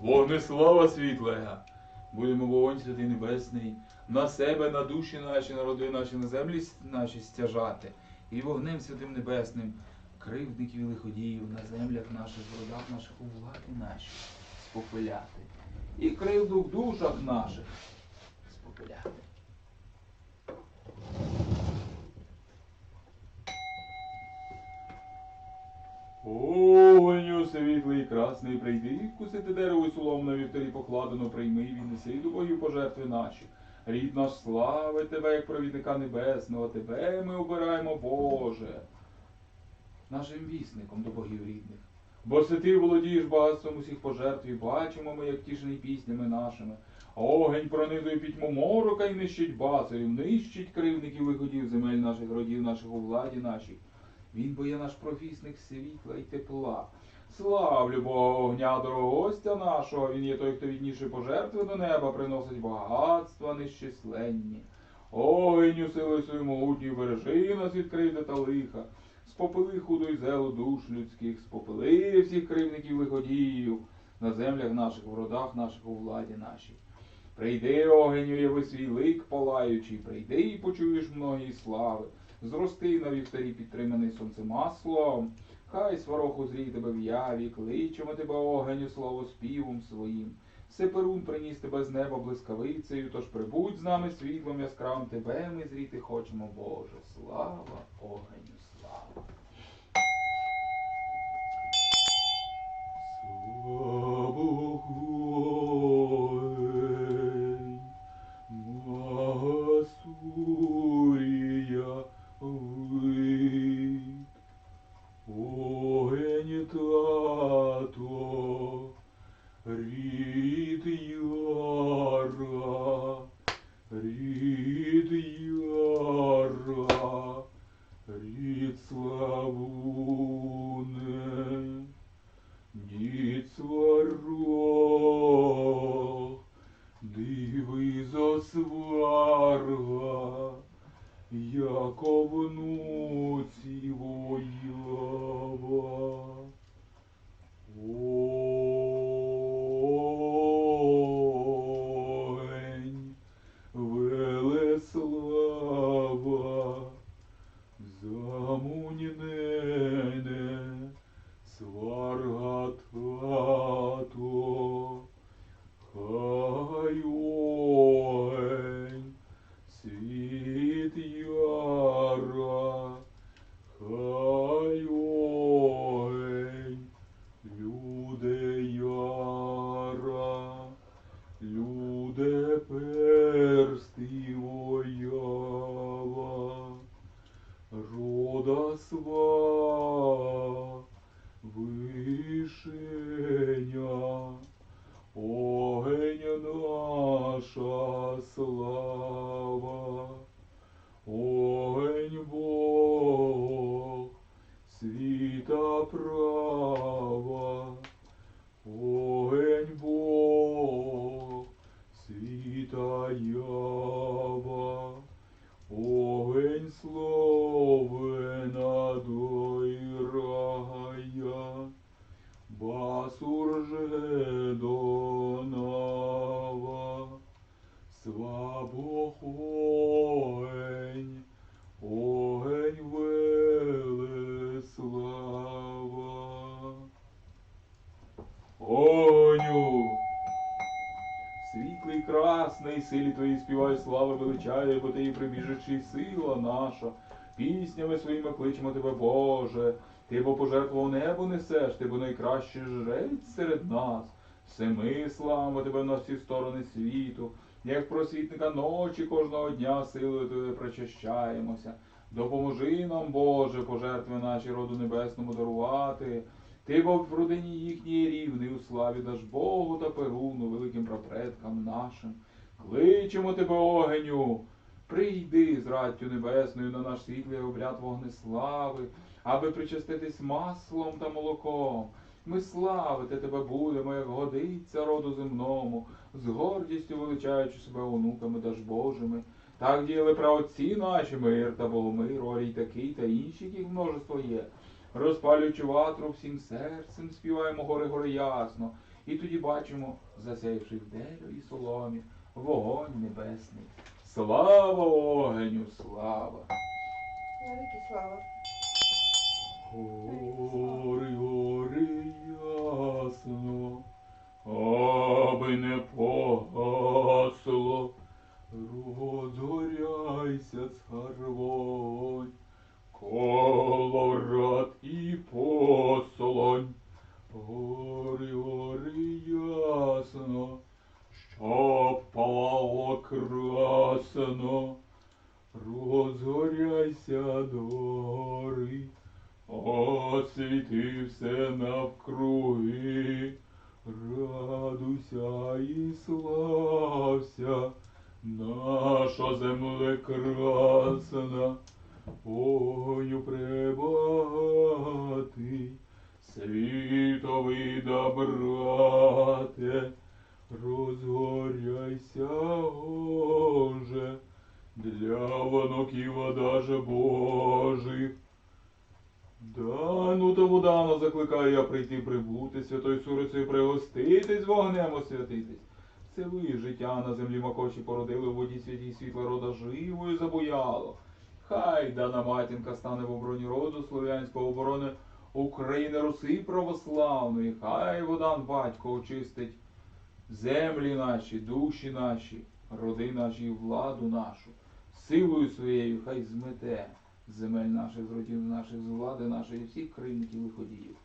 Вогнеслава світлега. Будемо вогонь святий небесний, на себе, на душі наші, народи наші, на землі наші стяжати. І вогнем святим небесним кривдників і на землях наших, в родах наших, у влади наші спопиляти. І кривду в душах наших спопиляти. Огоню світлий, красний, прийди, вкусити дерево і солому на вівторі покладено, прийми і віднеси до богів пожертви наші. Рід наш слави тебе, як провідника небесного, тебе ми обираємо, Боже, нашим вісником до богів рідних. Бо си ти володієш багатством усіх пожертв, і бачимо ми, як тішений піснями нашими. Огонь пронизує пітьму морока і нищить бацею, нищить кривників виходів земель наших родів, наших у владі нашій. Він бо є наш провісник світла і тепла. Славлю Бога огня дорогостя нашого, він є той, хто відніше пожертви до неба приносить багатства нещисленні. Огню силою свою могутньою бережи нас від кривди та лиха. Спопили худу й зелу душ людських, спопили всіх кривників виходіїв на землях наших, в родах наших, у владі нашій. Прийди, огеню, яви свій лик палаючий, прийди і почуєш многії слави. Зрости на вівтарі підтриманий сонцем маслом, хай сварох узрій тебе в яві, кличемо тебе огеню славу співом своїм. Сеперун приніс тебе з неба блискавицею, тож прибудь з нами світлом яскравим, тебе ми зріти хочемо, Боже. Слава огеню, Огню! Світлий, красний, силі твої співай, слава величає, бо ти і прибіжичі сила наша. Піснями своїми кличемо тебе, Боже. Ти бо пожертвував небо несеш, ти бо найкращий жрець серед нас. Все ми славимо тебе на всі сторони світу, як просвітника ночі кожного дня силою тебе причащаємося. Допоможи нам, Боже, пожертви наші роду небесному дарувати. Ти бо в родині їхній рівний у славі даш Богу та Перуну, великим прапредкам нашим. Кличемо тебе, огеню, прийди з раттю небесною на наш світлий обряд вогнеслави, аби причаститись маслом та молоком. Ми славити тебе будемо, як годиться роду земному, з гордістю величаючи себе онуками даж Божими. Так діяли праотці наші, мир та Богомир, Орій такий та інші, яких множество є. Розпалюючи ватру всім серцем, співаємо гори гори ясно. І тоді бачимо, засяявши в дереві і соломі, вогонь небесний. Слава огеню, слава! Навіки слава. Гори, гори ясно, аби не погасло, Да, ну то Будано закликаю я прийти прибути, святою сурицею пригоститись, вогнем освятитись. Це ви життя на землі макоші породили в воді святій світла рода живою забуяло. Хай дана матінка стане в обороні роду слов'янського оборони України Руси православної, хай водан батько очистить землі наші, душі наші, роди наші владу нашу, силою своєю хай змете земель наших, з родів наших, з влади нашої, всіх кривників лиходіїв.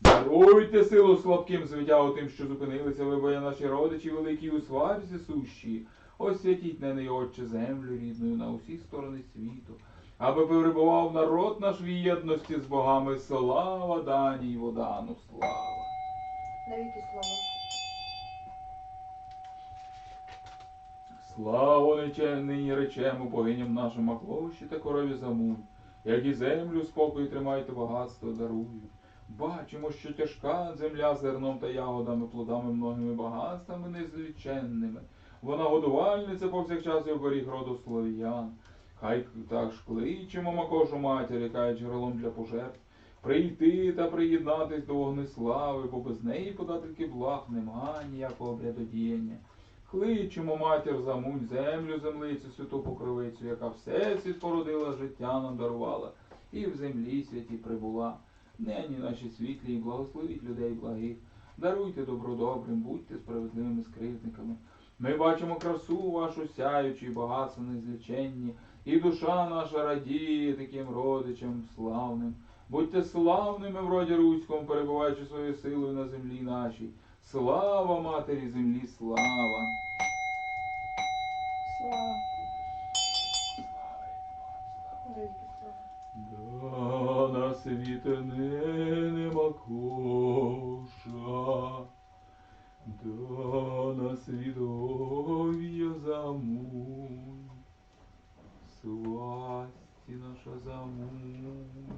Даруйте силу слабким звитягу тим, що зупинилися вибоя наші родичі, великі у сварзі сущі. Освятіть на неї, Отче, землю рідною на усі сторони світу, аби перебував народ наш в єдності з богами. Слава даній водану, слава. Навіки слава. Славу нині речемо богиням нашим Маклощі та корові замуй, як і землю спокій тримайте багатство дарують. Бачимо, що тяжка земля зерном та ягодами, плодами многими багатствами незліченними. Вона годувальниця повсякчас і оберіг роду слов'ян. Хай так ж кличемо макошу матір, яка є джерелом для пожертв, прийти та приєднатись до вогнеслави, бо без неї подательки благ нема ніякого обрядодіяння. Кличемо матір замунь, землю, землицю, святу покровицю, яка все світ породила, життя нам дарувала, і в землі святі прибула. Нині наші світлі, і благословіть людей благих. Даруйте добро добрим, будьте справедливими скривдниками. Ми бачимо красу вашу сяючу і багатство незліченні, і душа наша радіє таким родичам славним. Будьте славними в роді руському, перебуваючи своєю силою на землі нашій. Слава матері землі, слава! Слава. Да на світ не нема коша, да на світ ов'я замунь, сласті наша замунь.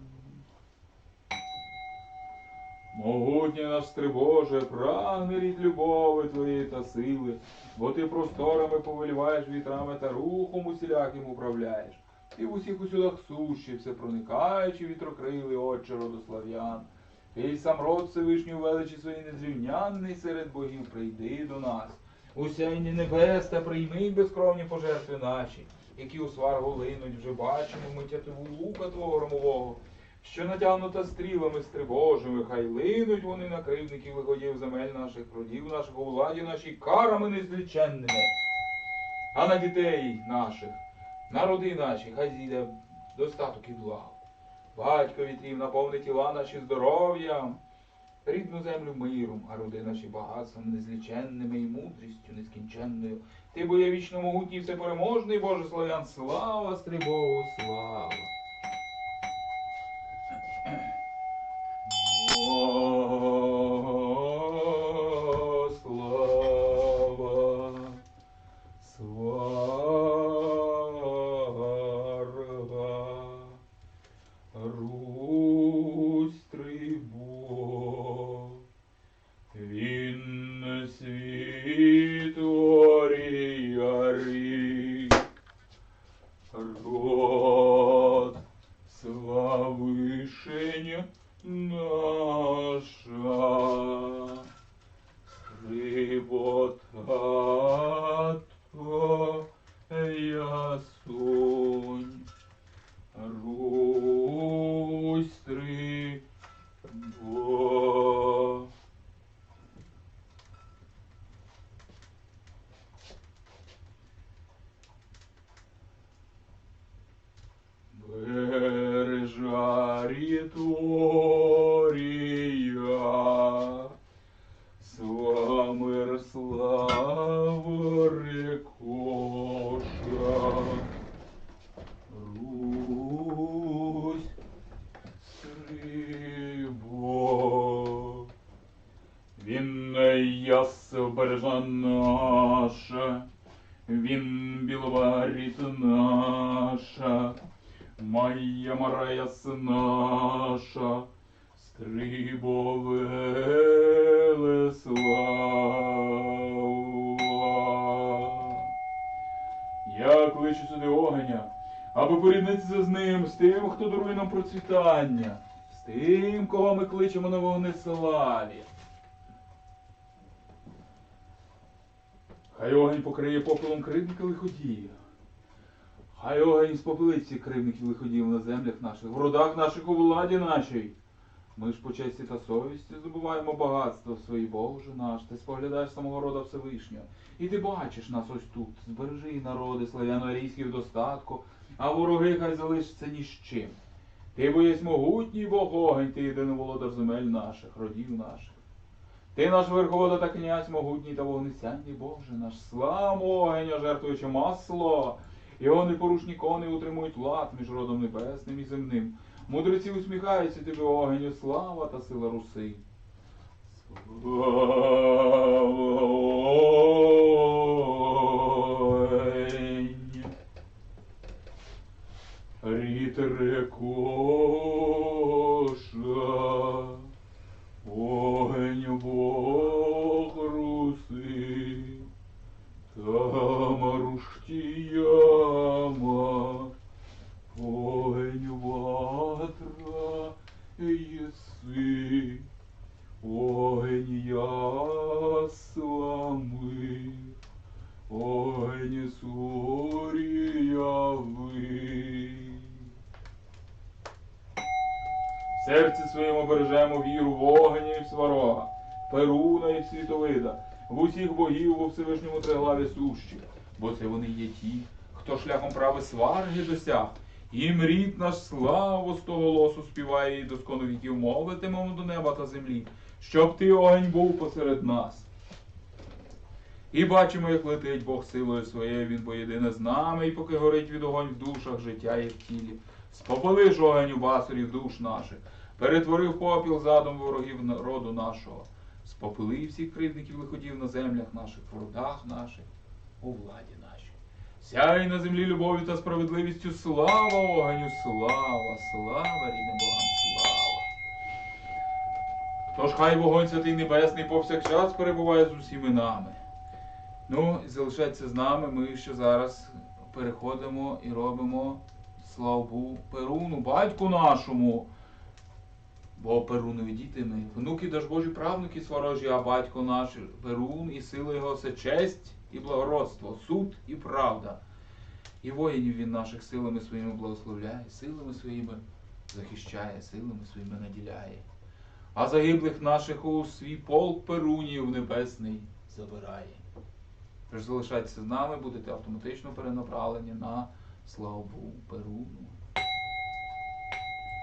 Могутнє наш Боже, прагне рід любови Твоєї та сили, бо ти просторами повеліваєш вітрами та рухом усіляким управляєш. Ти в усіх усюдах сущий, все проникаючи вітрокрили, отче родослав'ян. Ти сам род Всевишній величі своїй незрівнянний серед богів прийди до нас. Усяйні небес та прийми безкровні пожертви наші, які у сваргу линуть, вже бачимо ми тятиву лука твого громового, що натягнута стрілами стривожими, хай линуть вони на кривників виходів земель наших, родів наших у владі нашій карами незліченними, а на дітей наших, на роди наші, хай зійде достаток і благо. Батько вітрів наповни тіла наші здоров'ям, рідну землю миром, а роди наші багатством незліченними і мудрістю нескінченною. Ти бо є вічно могутній всепереможний, Боже славян, слава Стрибову, слава! Thank you. Бережа наша, він біловаріт наша, Майя Мараяс наша, Скрибо Велеслава. Я кличу сюди огеня, аби поріднитися з ним, з тим, хто дарує нам процвітання, з тим, кого ми кличемо на вогнеславі. Хай огонь покриє попелом кривника лиходія. Хай огонь спопилить всіх кривників лиходіїв на землях наших, в родах наших у владі нашій. Ми ж по честі та совісті забуваємо багатство в своїй Боже наш, ти споглядаєш самого рода Всевишнього. І ти бачиш нас ось тут. Збережи народи славяно-арійські в достатку, а вороги хай залишаться ні з чим. Ти боєсь могутній Бог огонь, ти єдиний володар земель наших, родів наших. Ти наш верховода та князь могутній та вогнесянний Боже наш, слава огеня, жертвуючи масло. Його непорушні кони утримують лад між родом небесним і земним. Мудреці усміхаються тобі огеню, слава та сила руси. Слава сущих, бо це вони є ті, хто шляхом прави сварги досяг. Їм рід наш славу з того голосу співає і доскону віків молитимемо до неба та землі, щоб ти огонь був посеред нас. І бачимо, як летить Бог силою своєю, він поєдине з нами, і поки горить від огонь в душах життя і в тілі. Спопали ж огонь у басурів душ наших, перетворив попіл задум ворогів народу нашого, спопили всіх кривдників лиходів на землях наших, в родах наших, у владі нашій. Сяй на землі любові та справедливістю, слава огоню, слава, слава рідним богам, слава. Тож хай вогонь святий небесний повсякчас перебуває з усіми нами. Ну, і залишайтеся з нами. Ми ще зараз переходимо і робимо славу Перуну, батьку нашому. Бо Перунові діти ми, внуки даж Божі правнуки сворожі, а батько наш Перун, і сила його все честь і благородство, суд і правда. І воїнів він наших силами своїми благословляє, силами своїми захищає, силами своїми наділяє. А загиблих наших у свій полк Перунів небесний забирає. Тож залишайтеся з нами, будете автоматично перенаправлені на славу Перуну.